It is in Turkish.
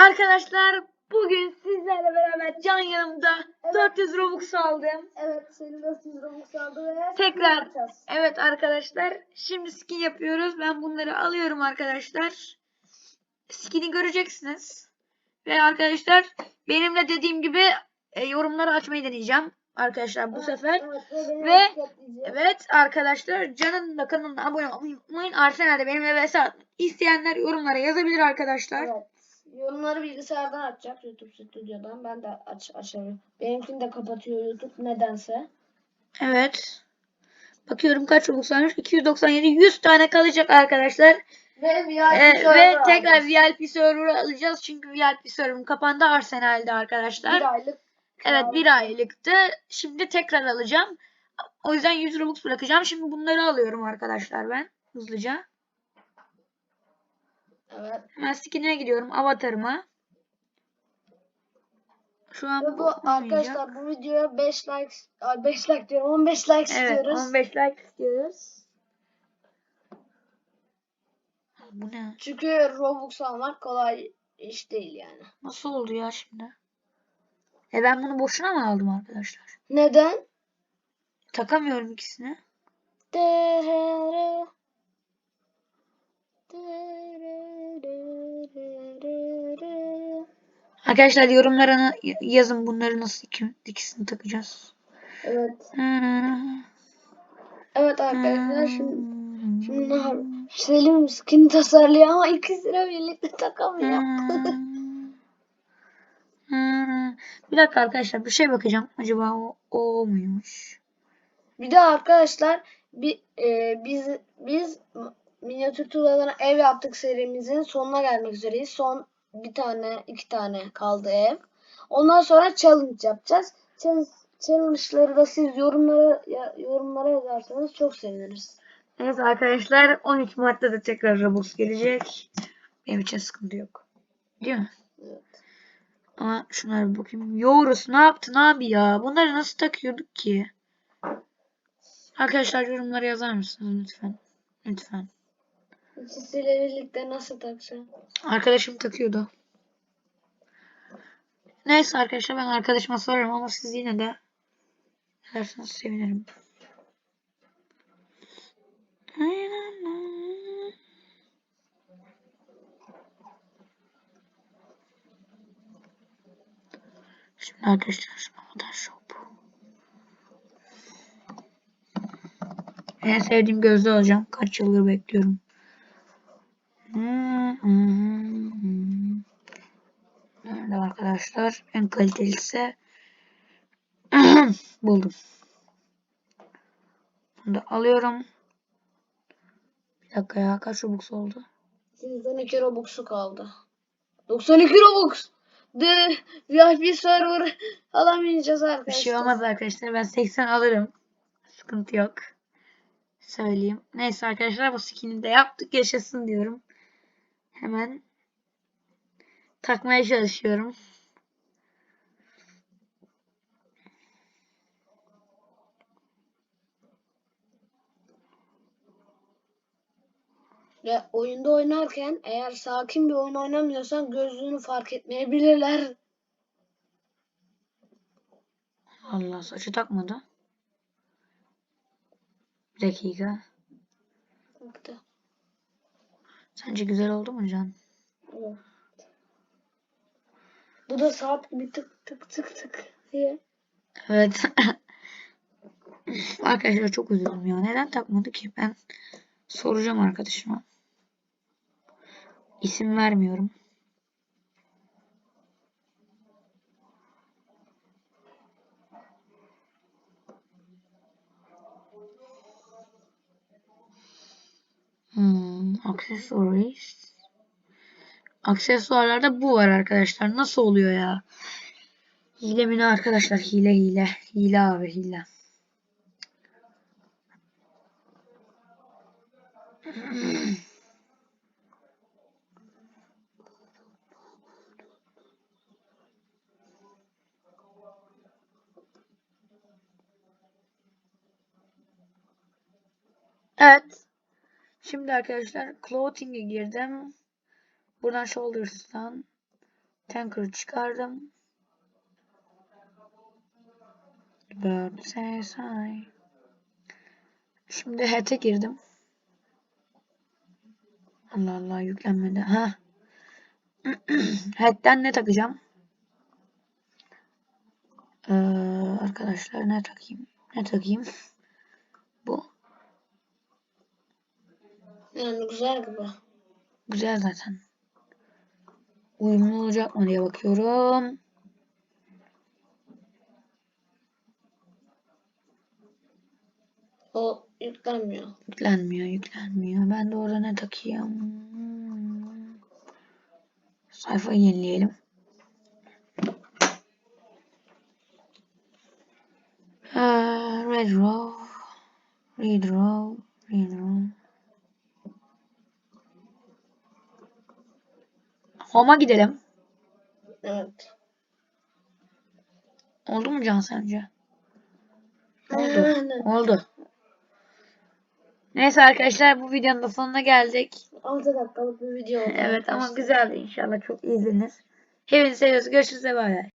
Arkadaşlar bugün sizlerle beraber can yanımda Evet. 400 Robux aldım. Evet senin 400 Robux aldı ve Tekrar. Evet arkadaşlar şimdi skin yapıyoruz. Ben bunları alıyorum arkadaşlar. Skin'i göreceksiniz. Ve arkadaşlar benim de dediğim gibi e, yorumları açmayı deneyeceğim. Arkadaşlar bu Evet, sefer. Evet, ve. Evet arkadaşlar Can'ın da kanalına abone olmayı unutmayın. Arsenal'de benimle vs isteyenler yorumlara yazabilir arkadaşlar. Evet. Yorumları bilgisayardan açacak YouTube stüdyodan. Ben de aç açarım. Benimkini de kapatıyor YouTube nedense. Evet. Bakıyorum kaç Robux varmış. 297 100 tane kalacak arkadaşlar. Ve VIP Ee, server ve tekrar. VIP server'ı alacağız. Çünkü VIP server'ım kapandı Arsenal'de arkadaşlar. bir aylık. Evet bir aylıktı. Şimdi tekrar alacağım. O yüzden 100 Robux bırakacağım. Şimdi bunları alıyorum arkadaşlar ben. Hızlıca. Evet. Hemen skin'e gidiyorum. Avatarıma. Şu an Ve bu arkadaşlar bu videoya 5 like ay 5 like diyorum 15 like Evet istiyoruz. 15 like istiyoruz. Bu ne? Çünkü Robux almak kolay iş değil yani. Nasıl oldu ya şimdi? E ben bunu boşuna mı aldım arkadaşlar? Neden? Takamıyorum ikisini. Arkadaşlar yorumlara yazın bunları nasıl iki, ikisini takacağız. Evet. Evet arkadaşlar şimdi şimdi yapalım? Selim skin tasarlıyor ama ikisini birlikte takamıyor. Bir dakika arkadaşlar bir şey bakacağım. Acaba o, o muymuş? Bir de arkadaşlar bir, e, biz biz minyatür tuğladan ev yaptık serimizin sonuna gelmek üzereyiz. Son bir tane iki tane kaldı ev. Ondan sonra challenge yapacağız. Challenge, challenge'ları da siz yorumlara yorumlara yazarsanız çok seviniriz. Evet arkadaşlar 13 Mart'ta da tekrar Robux gelecek. Benim için sıkıntı yok. Değil mi? Evet. Ama şunlara bir bakayım. Yorus ne yaptın abi ya? Bunları nasıl takıyorduk ki? Arkadaşlar yorumlara yazar mısınız lütfen? Lütfen. İkisiyle birlikte nasıl takacağım? Arkadaşım takıyordu. Neyse arkadaşlar ben arkadaşıma sorarım ama siz yine de derseniz sevinirim. Şimdi arkadaşlar Avatar Shop. En sevdiğim gözlüğü alacağım. Kaç yıldır bekliyorum. Nerede arkadaşlar? En kalitelisi buldum. Bunu da alıyorum. Bir dakika ya kaç Robux oldu? 212 Robux'u kaldı. 92 Robux. De VIP server alamayacağız Bir arkadaşlar. şey olmaz arkadaşlar. Ben 80 alırım. Sıkıntı yok. Söyleyeyim. Neyse arkadaşlar bu skin'i de yaptık. Yaşasın diyorum. Hemen takmaya çalışıyorum. Ve oyunda oynarken eğer sakin bir oyun oynamıyorsan gözlüğünü fark etmeyebilirler. Allah saçı takmadı. Bir dakika. Baktı. Sence güzel oldu mu Can? Evet. Bu da saat gibi tık tık tık tık diye. Evet. Arkadaşlar çok üzüldüm ya. Neden takmadı ki? Ben soracağım arkadaşıma. İsim vermiyorum. Hmm, accessories. Aksesuarlarda bu var arkadaşlar. Nasıl oluyor ya? Hile mi arkadaşlar? Hile hile. Hile abi hile. Evet. Şimdi arkadaşlar clothing'e girdim. Buradan shoulders'tan Tanker'ı çıkardım. Bird says. Şimdi hat'e girdim. Allah Allah yüklenmedi. Ha. Hat'ten ne takacağım? Ee, arkadaşlar ne takayım? Ne takayım? Yani güzel gibi. Güzel zaten. Uyumlu olacak mı diye bakıyorum. O yüklenmiyor. Yüklenmiyor, yüklenmiyor. Ben de orada ne takayım? Hmm. Sayfayı yenileyelim. Ee, red row, red Home'a gidelim. Evet. Oldu mu Can sence? Oldu. Oldu. Neyse arkadaşlar bu videonun da sonuna geldik. 6 dakikalık bir video oldu. Evet ama güzeldi inşallah çok izlenir. Hepinizi seviyoruz. Görüşürüz bay bay.